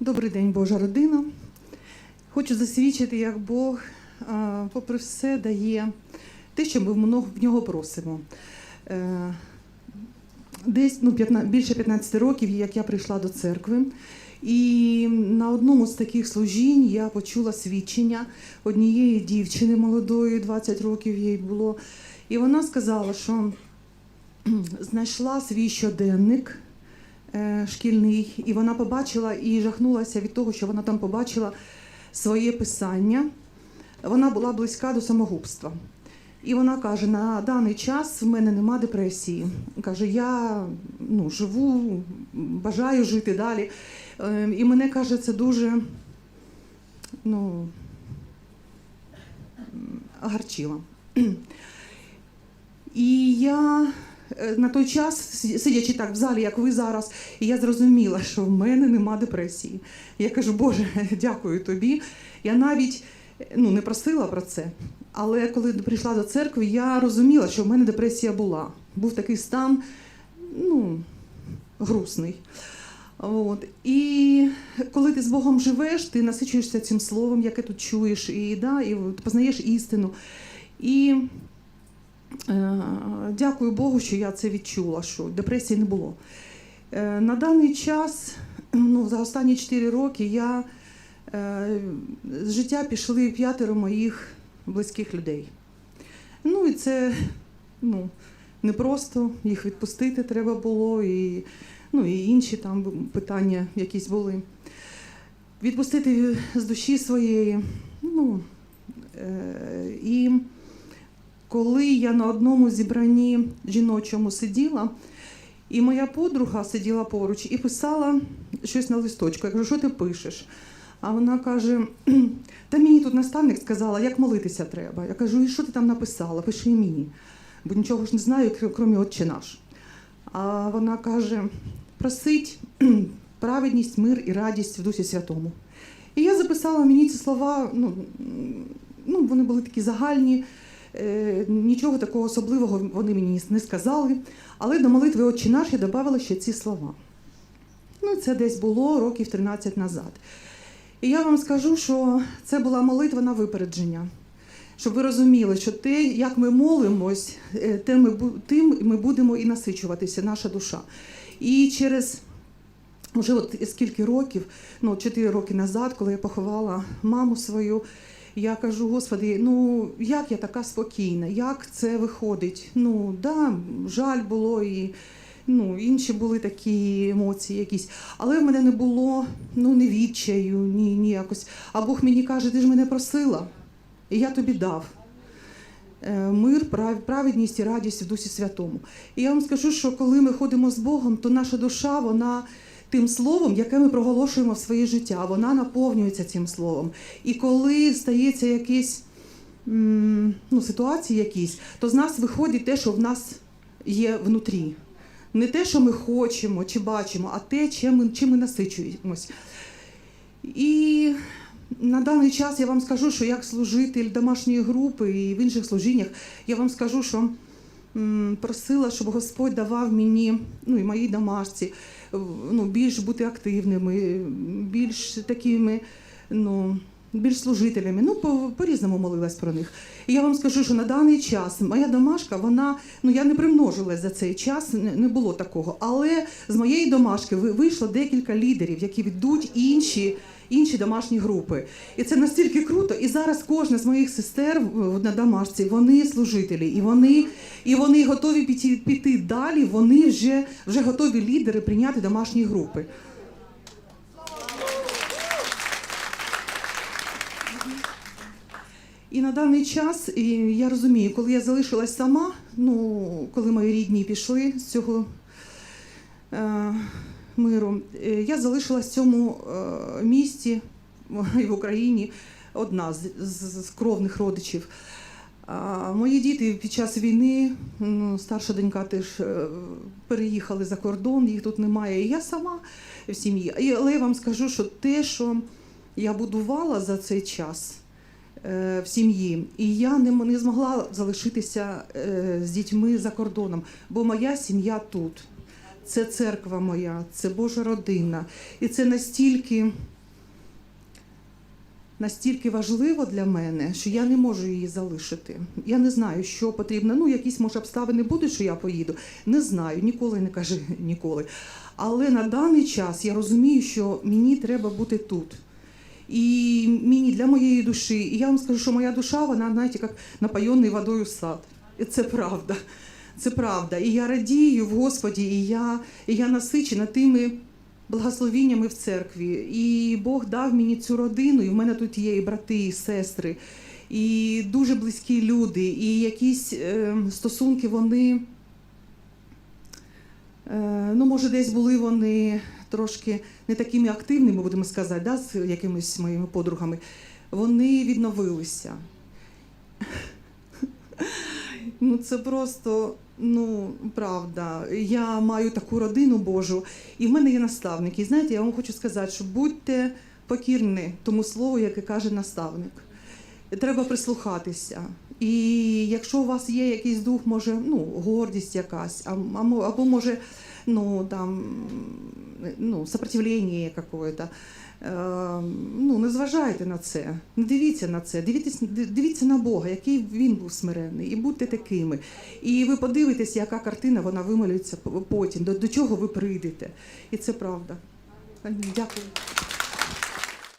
Добрий день, Божа родина. Хочу засвідчити, як Бог, попри все, дає те, що ми в нього просимо. Е, Десь ну, 15, більше 15 років, як я прийшла до церкви, і на одному з таких служінь я почула свідчення однієї дівчини молодої, 20 років їй було. І вона сказала, що знайшла свій щоденник шкільний, і вона побачила і жахнулася від того, що вона там побачила своє писання. Вона була близька до самогубства. І вона каже: на даний час в мене нема депресії. Каже, я ну, живу, бажаю жити далі. Е, І мене каже, це дуже ну, м, огорчило. І я е, на той час, сидячи так в залі, як ви зараз, і я зрозуміла, що в мене нема депресії. Я кажу, Боже, дякую тобі. Я навіть ну, не просила про це. Але коли прийшла до церкви, я розуміла, що в мене депресія була. Був такий стан, ну, грустний. От. І коли ти з Богом живеш, ти насичуєшся цим словом, яке тут чуєш, і, да, і познаєш істину. І е, дякую Богу, що я це відчула, що депресії не було. Е, на даний час, ну, за останні 4 роки, я е, з життя пішли п'ятеро моїх близьких людей. Ну і це ну, не просто їх відпустити треба було, і, ну, і інші там питання якісь були. Відпустити з душі своєї. Ну, е, і коли я на одному зібранні жіночому сиділа, і моя подруга сиділа поруч і писала щось на листочку. Я кажу, що ти пишеш? А вона каже: Та мені тут наставник сказала, як молитися треба. Я кажу, і що ти там написала? Пиши мені, бо нічого ж не знаю, крім- Отче наш. А вона каже: просить праведність, мир і радість в Дусі Святому. І я записала мені ці слова, ну, ну вони були такі загальні, нічого такого особливого вони мені не сказали. Але до молитви Отче наш я додавала ще ці слова. Ну, це десь було років 13 назад. І я вам скажу, що це була молитва на випередження. Щоб ви розуміли, що те, як ми молимось, е, те ми, тим ми будемо і насичуватися, наша душа. І через вже от скільки років, ну 4 роки назад, коли я поховала маму свою, я кажу, Господи, ну як я така спокійна, як це виходить? Ну да, жаль було і ну, інші були такі емоції якісь. Але в мене не було ну, ні відчаю, ні, ні якось. А Бог мені каже, ти ж мене просила, і я тобі дав. Е, Мир, прав- праведність і радість в Дусі Святому. І я вам скажу, що коли ми ходимо з Богом, то наша душа, вона тим словом, яке ми проголошуємо в своє життя, вона наповнюється цим словом. І коли стається якісь ну, ситуації якісь, то з нас виходить те, що в нас є внутрі. Не те, що ми хочемо чи бачимо, а те, чим ми, чим ми насичуємось. І на даний час я вам скажу, що як служитель домашньої групи і в інших служіннях, я вам скажу, що просила, щоб Господь давав мені, ну і моїй домашці, ну, більш бути активними, більш такими, ну. Більш служителями, ну по, по-різному молилась про них. І я вам скажу, що на даний час моя домашка, вона ну я не примножилась за цей час, не, було такого. Але з моєї домашки ви- вийшло декілька лідерів, які ведуть інші, інші домашні групи. І це настільки круто. І зараз кожна з моїх сестер на домашці, вони служителі, і вони, і вони готові піти, піти далі. Вони вже, вже готові лідери прийняти домашні групи. І на даний час і я розумію, коли я залишилась сама, ну коли мої рідні пішли з цього е, миру, е, я залишилась в цьому е, місті в Україні одна з, кровних родичів. Мої діти під час війни, старша донька теж е, переїхали за кордон, їх тут немає. І я сама в сім'ї. Але я вам скажу, що те, що я будувала за цей час в сім'ї, і я не, змогла залишитися з дітьми за кордоном, бо моя сім'я тут. Це церква моя, це Божа родина. І це настільки, настільки важливо для мене, що я не можу її залишити. Я не знаю, що потрібно. Ну, якісь може обставини будуть, що я поїду. Не знаю, ніколи не кажи ніколи. Але на даний час я розумію, що мені треба бути тут. І мені для моєї душі. І я вам скажу, що моя душа, вона, знаєте, як напоєний водою сад. І це правда. Це правда. І я радію в Господі, і я, і я насичена тими благословіннями в церкві. І Бог дав мені цю родину, і в мене тут є і брати, і сестри, і дуже близькі люди, і якісь е, стосунки вони. Е, Ну, може, десь були вони трошки не такими активними, будемо сказати, да, з якимись моїми подругами. Вони відновилися. Ну, це просто, ну, правда. Я маю таку родину Божу, і в мене є наставники. І знаєте, я вам хочу сказати, що будьте покірні тому слову, яке каже наставник. Треба прислухатися. І якщо у вас є якийсь дух, може, ну, гордість якась, або може, ну, там, ну, сопротивлення е, ну, не зважайте на це, не дивіться на це, дивіться, дивіться на Бога, який він був смиренний, і будьте такими. І ви подивитесь, яка картина вона вималюється потім, до, до чого ви прийдете. І це правда. Дякую.